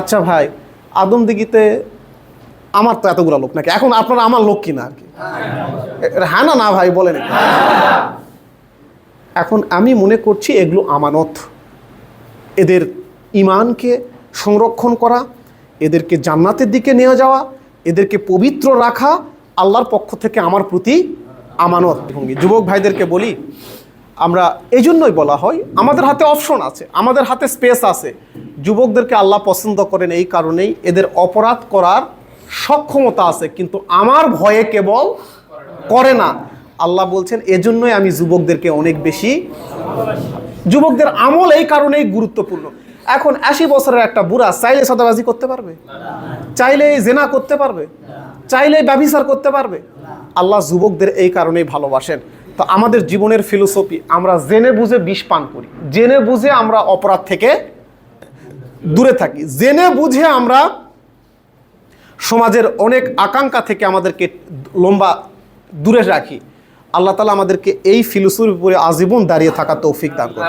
আচ্ছা ভাই, আদম দিঘিতে আমার তো এতগুলো লোক নাকি? এখন আপনারা আমার লোক কিনা আর কি? হ্যাঁ না না ভাই, বলেন এখন আমি মনে করছি এগুলো আমানত। এদের ইমানকে সংরক্ষণ করা, এদেরকে জান্নাতের দিকে নিয়ে যাওয়া, এদেরকে পবিত্র রাখা আল্লাহর পক্ষ থেকে আমার প্রতি আমানত। ভঙ্গি যুবক ভাইদেরকে বলি, আমরা এই জন্যই বলা হয়, আমাদের হাতে অপশন আছে, আমাদের হাতে স্পেস আছে। যুবকদেরকে আল্লাহ পছন্দ করেন এই কারণেই এদের অপরাধ করার সক্ষমতা আছে, কিন্তু আমার ভয়ে কেবল করে না। আল্লাহ বলছেন, এজন্যই আমি যুবকদেরকে অনেক বেশি যুবকদের আমল এই কারণেই গুরুত্বপূর্ণ। এখন আশি বছরের একটা বুড়া চাইলে সদাবাজি করতে পারবে? চাইলে জেনা করতে পারবে? চাইলে ব্যবিচার করতে পারবে? আল্লাহ যুবকদের এই কারণেই ভালোবাসেন। তো আমাদের জীবনের ফিলোসফি, আমরা জেনে বুঝে বিষ পান করি। জেনে বুঝে আমরা অপরাধ থেকে দূরে থাকি। জেনে বুঝে আমরা সমাজের অনেক আকাঙ্ক্ষা থেকে আমাদেরকে লম্বা দূরে রাখি। আল্লাহ তালা আমাদেরকে এই ফিলোসফির উপরে আজীবন দাঁড়িয়ে থাকা তৌফিক দান করে